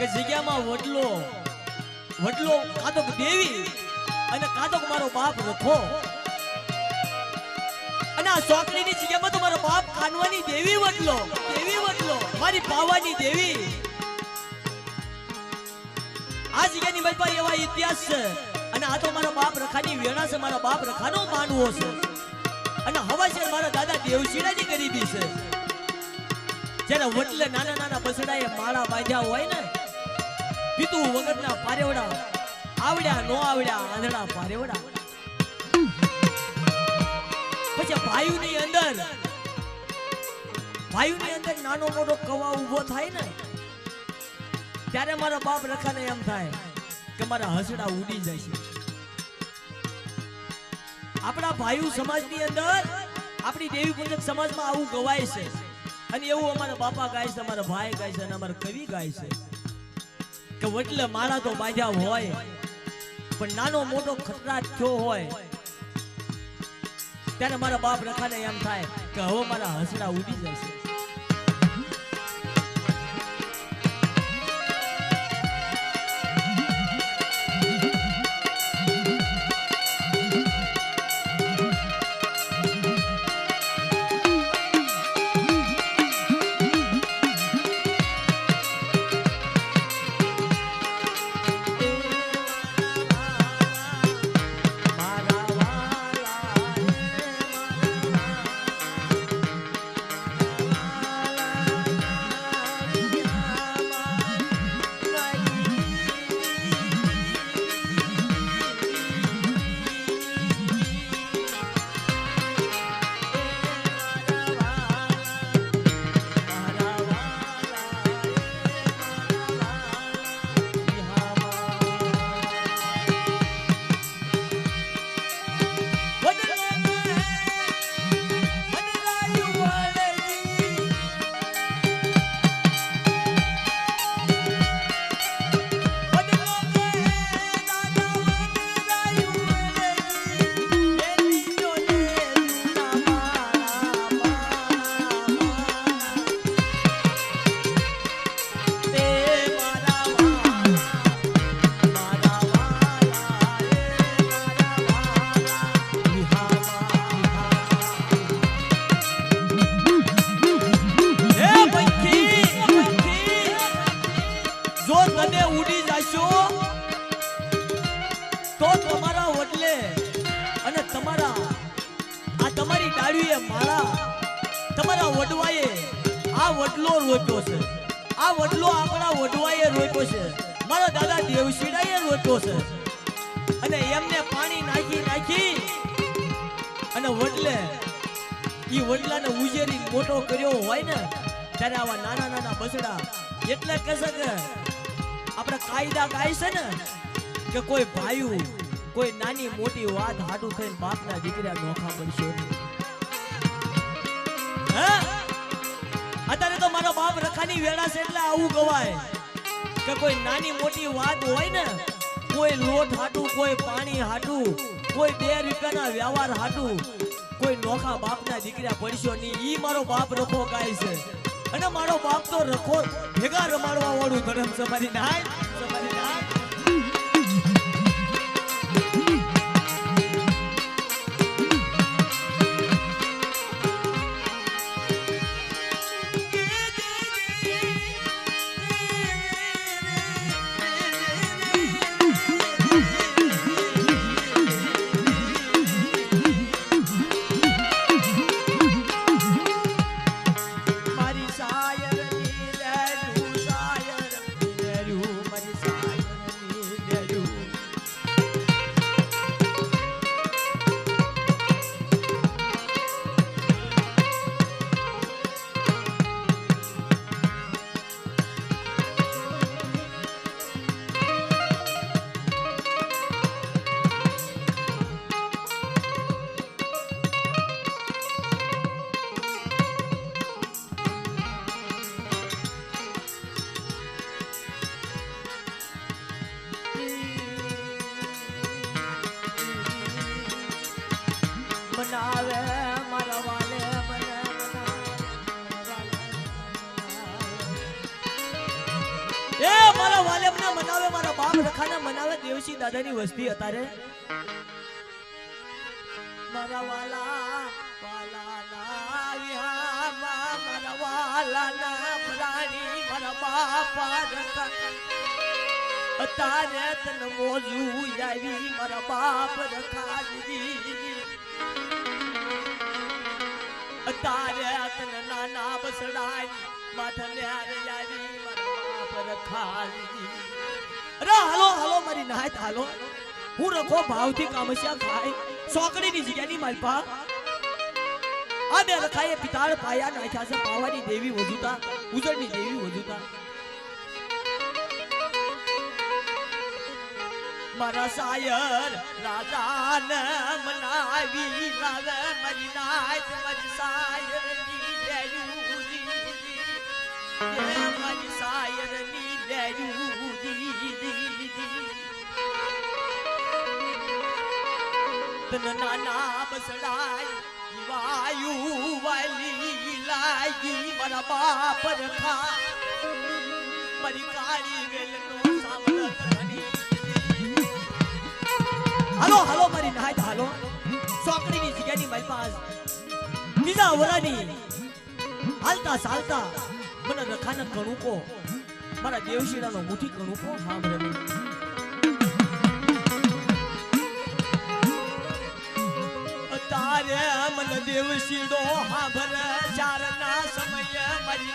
કે જગ્યામાં વડલો વડલો કાતો દેવી અને કાતો મારો બાપ રખો. અને આ સોકરીની જગ્યામાં તો મારો બાપ કાનવાની દેવી વડલો દેવી વડલો, મારી પાવાની દેવી. આ જગ્યાની મલપા એવા ઇતિહાસ છે. અને આ તો મારા બાપ રખાની વેણા છે, મારા બાપ રખાનો માનવો છે. અને હવા છે, મારા દાદા દેવશીડાની ગરીબી છે. જ્યારે વડલે નાના નાના બસડાએ માળા બાંધ્યા હોય ને પીતું વગરના પારેવડા. આવડ્યા, નો આવડ્યા, આંધળા પારેવડા. પછી ભાઈઓની અંદર ભાઈઓની અંદર નાનો મોટો કવા ઊભો થાય ને, ત્યારે મારા બાપ રખાને એમ થાય કે મારા હસડા ઉડી જાય છે. આપણા ભાઈઓ સમાજની અંદર, આપણી દેવી પૂજક સમાજમાં આવું ગવાય છે. અને એવું અમારા બાપા ગાય છે, અમારા ભાઈ ગાય છે, અને અમારા કવિ ગાય છે. કે એટલે મારા તો બાજા હોય, પણ નાનો મોટો ખતરાટ થયો હોય, ત્યારે મારા બાપ રખાને એમ થાય કે હવે મારા હસડા ઉડી જશે. વડલો રોપ્યો છે. આ વડલો આપણા વડવાએ રોપ્યો છે. મારા દાદા દેવશીડાએ રોપ્યો છે. અને એમને પાણી નાખી નાખી અને વડલે એ વડલાને ઉજેરી મોટો કર્યો હોય ને, ત્યારે આવા નાના નાના બસડા એટલે કહેશે કે આપણે કાયદા ગાય છે ને કે કોઈ ભાઈ, કોઈ નાની મોટી વાત હાડું થઈને બાપના દીકરા નોખા પડશે અત્યારે તો મારો બાપ રખાની વેળા છે એટલે આવું ગવાય. કે કોઈ નાની મોટી વાત હોય ને, કોઈ લોટ હાટું, કોઈ પાણી હાટું, કોઈ બે રૂપિયાના વ્યવહાર હાટું, કોઈ નોખા બાપના દીકરા પડશો નહીં, ઈ મારો બાપ રખો ગાય છે. અને મારો બાપ તો રખો ભેગા રમાડવા વાળું ધર્મ સમારી નાય. મનાવે દેવસી દાદાની વસ્તી અત્યારે મારા વાલા વિહામાં રખા અત્યારે તને મોજું આવી મારા બાપ રખાજી અત્યારે તને નાના બસડાઈ માથે ન્યારે આવી મારા બાપ રખાજી અરે હાલો હાલો, મારી નાત, હાલો. હું રખો ભાવથી કામસ્યા ખાય. સોકડીની જગ્યાની માલપા. આ બે રખાએ પિતાળ પાયા નાખ્યા છે, પાવાની દેવી વજુતા, ઉજળની દેવી વજુતા. મારા સાયર રાજાને મનાવી લાવે મારી નાત, મારી સાયરની દેયુજી એ મારી સાયરની તન નાના બસડાય, વાયુ વાલી લાગી મારા બાપ રખા મારી કાળી વેલનો સામરત હલો હાલો હાલો, મારી નાય હાલો ચોકડીની જગ્યાની મારી પાસ બીજા વરાની હાલતા ચાલતા મને રખાના કણુકો. મારા દેવશીરાનો મુઠી કણુકો. સાંભળે તારે મન દેવ શીડો હાભર ચારના સમય મારી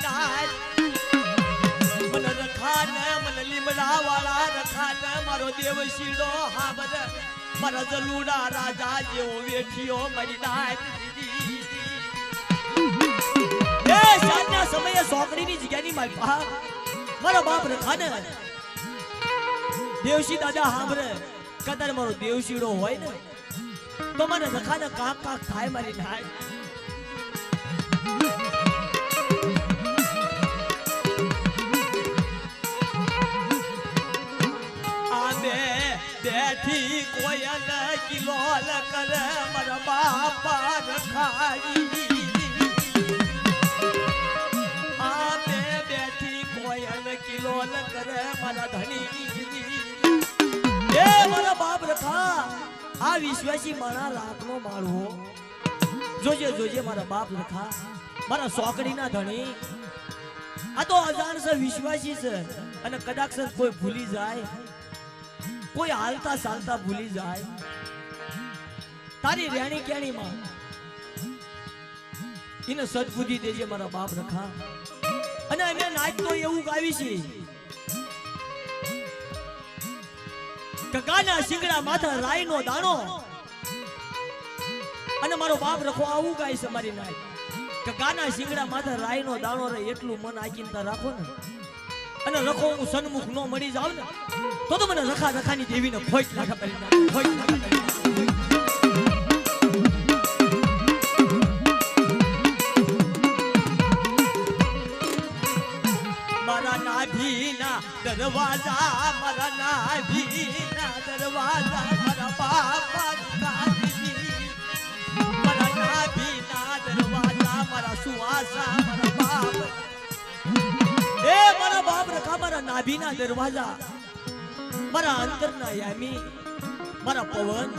મન રખાન, મન લીમડા વાળા રખાન મારો દેવશીડો હાભર. મારા જલુડા રાજા જેવો વેઠિયો એ સાંજના સમયે સોકડીની જગ્યાની મારી મારો બાપ રખાને. દેવશી દાદા હાંભરે. કદાચ મારો દેવશીડો હોય ને તો મને રખાને કાક કાક થાય મારી નાય બેઠી કોયલ કિલોલ કરે મર બાપા રખાઈ કિલોલ કરે મારા ધણી એ મારા બાપ રખા આ વિશ્વાસી મારા લાખનો માળવો જોજે જોજે મારા બાપ લખા. મારા સોકડીના ધણી. આ તો અજાણ છે વિશ્વાસી છે અને કદાચ કોઈ ભૂલી જાય. કોઈ હાલતા ચાલતા ભૂલી જાય. તારી રેણી કેણીમાં એને સદબુદ્ધિ દેજે મારા બાપ રખા અને અમે નાચ તો એવું ગાવી છે. કગાના શિંગડા માથા રાઈનો દાણો. અને મારો બાપ રખો, આવું ગાય છે મારી નાય. કકાના શિંગડા માથા રાઈનો દાણો રે, એટલું મન આકીને તા રાખો ને. અને રખો, હું સન્મુખ નો મળી જાવ ને, તો તો મને રખા રખાની દેવીને ખોટ લાખા કરી નાખે કરી નાખે. મારા નાભીના દરવાજા મારા નાભીના દરવાજા, મારા બાપા મારા નાભીના દરવાજા, મારા સુવાસા, મારા બાપ. એ મારા બાપ રખા મારા નાભીના દરવાજા. મારા અંતરના યામી, મારા પવન,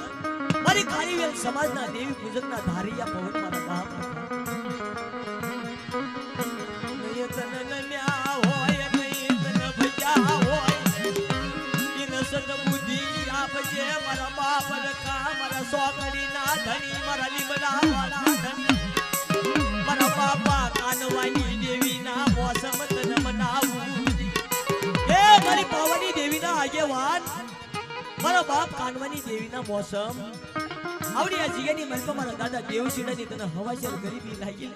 મારી કાળીવેલ સમાજના દેવી પૂજકના ધારિયા પવન મારા બાપ. મારા ધણી મારા મોસમ તને મનાવું. હે મારી પાવાની મારા બાપ કાનવાની દેવીના મોસમ. આવડી આ મનમાં મારા દાદા દેવશીડાની તને હવાસર ગરીબી લાગી